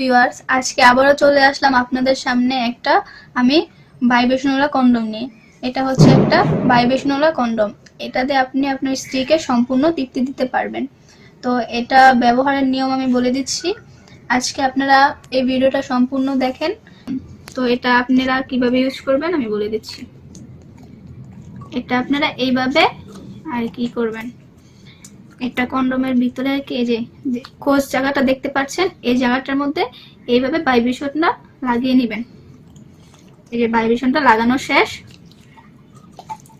Viewers আজকে আবারও চলে আসলাম আপনাদের সামনে একটা আমি ভাইব্রেশনওয়ালা কন্ডম নিয়ে। এটা হচ্ছে একটা ভাইব্রেশনওয়ালা কন্ডম এটাতে আপনি আপনার স্ত্রীকে সম্পূর্ণ তৃপ্তি দিতে পারবেন। তো এটা ব্যবহারের নিয়ম আমি বলে দিচ্ছি। আজকে আপনারা এই ভিডিওটা সম্পূর্ণ দেখেন। তো এটা আপনারা কীভাবে ইউজ করবেন আমি বলে দিচ্ছি। এটা আপনারা এইভাবে আর কি করবেন। একটা কন্ডোমের ভিতরে এই যে খোঁজ জায়গাটা দেখতে পাচ্ছেন, এই জায়গাটার মধ্যে এইভাবে ভাইব্রেশনটা লাগিয়ে নেবেন। এই যে ভাইব্রেশনটা লাগানো শেষ।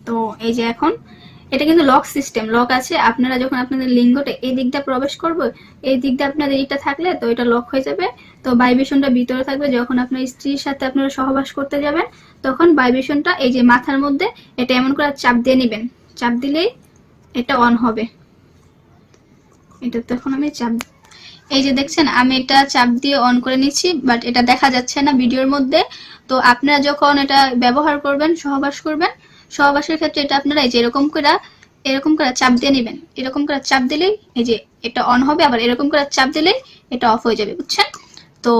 তো এই যে এখন, এটা কিন্তু লক সিস্টেম, লক আছে। আপনারা যখন আপনাদের লিঙ্গটা এই দিকটা প্রবেশ করবে, এই দিকটা আপনাদের এটা থাকলে তো এটা লক হয়ে যাবে। তো ভাইব্রেশনটা ভিতরে থাকবে, যখন আপনার স্ত্রীর সাথে আপনারা সহবাস করতে যাবেন, তখন ভাইব্রেশনটা এই যে মাথার মধ্যে এটা এমন করে চাপ দিয়ে নেবেন। চাপ দিলেই এটা অন হবে। এটা তো এখন আমি চাপ এই যে দেখছেন, আমি এটা চাপ দিয়ে অন করে নিচ্ছি বাট এটা দেখা যাচ্ছে না ভিডিওর মধ্যে। তো আপনারা যখন এটা ব্যবহার করবেন, সহবাস করবেন, সহবাসের ক্ষেত্রে এটা আপনারা এই যে এরকম করে এরকম করে চাপ দিয়ে নেবেন। এরকম করে চাপ দিলেই এই যে এটা অন হবে, আবার এরকম করে চাপ দিলেই এটা অফ হয়ে যাবে, বুঝছেন? তো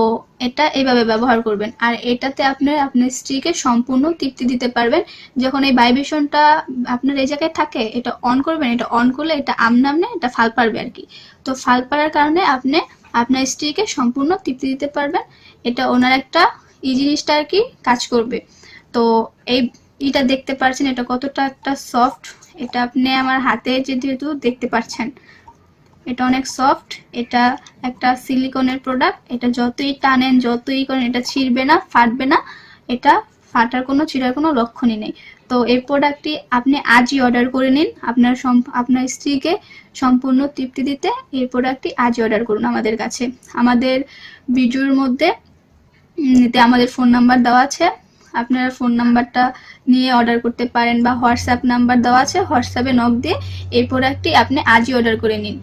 এটা এইভাবে ব্যবহার করবেন। আর এটাতে আপনার আপনার স্ত্রীকে সম্পূর্ণ তৃপ্তি দিতে পারবেন। যখন এই ভাইব্রেশনটা আপনার এই জায়গায় থাকে, এটা অন করবেন, এটা অন করলে এটা আম নামনে এটা ফাল পারবে আর কি। তো ফাল পারার কারণে আপনি, আপনার স্ত্রীকে সম্পূর্ণ তৃপ্তি দিতে পারবেন। এটা ওনার একটা এই জিনিসটা আর কি কাজ করবে। তো এই এটা দেখতে পারছেন, এটা কতটা একটা সফট এটা আপনি আমার হাতে যেহেতু দেখতে পাচ্ছেন এটা অনেক সফট এটা একটা সিলিকনের প্রোডাক্ট এটা যতই টানেন, যতই করেন, এটা ছিঁড়বে না, ফাটবে না, এটা ফাটার কোনো, ছিঁড়ার কোনো লক্ষণই নেই। তো এই প্রোডাক্টটি আপনি আজই অর্ডার করে নিন, আপনার আপনার স্ত্রীকে সম্পূর্ণ তৃপ্তি দিতে এই প্রোডাক্টটি আজই অর্ডার করুন আমাদের কাছে। আমাদের ভিডিওর মধ্যে আমাদের ফোন নাম্বার দেওয়া আছে, আপনারা ফোন নাম্বারটা নিয়ে অর্ডার করতে পারেন বা হোয়াটসঅ্যাপ নাম্বার দেওয়া আছে হোয়াটসঅ্যাপে নক দিয়ে এই প্রোডাক্টটি আপনি আজই অর্ডার করে নিন।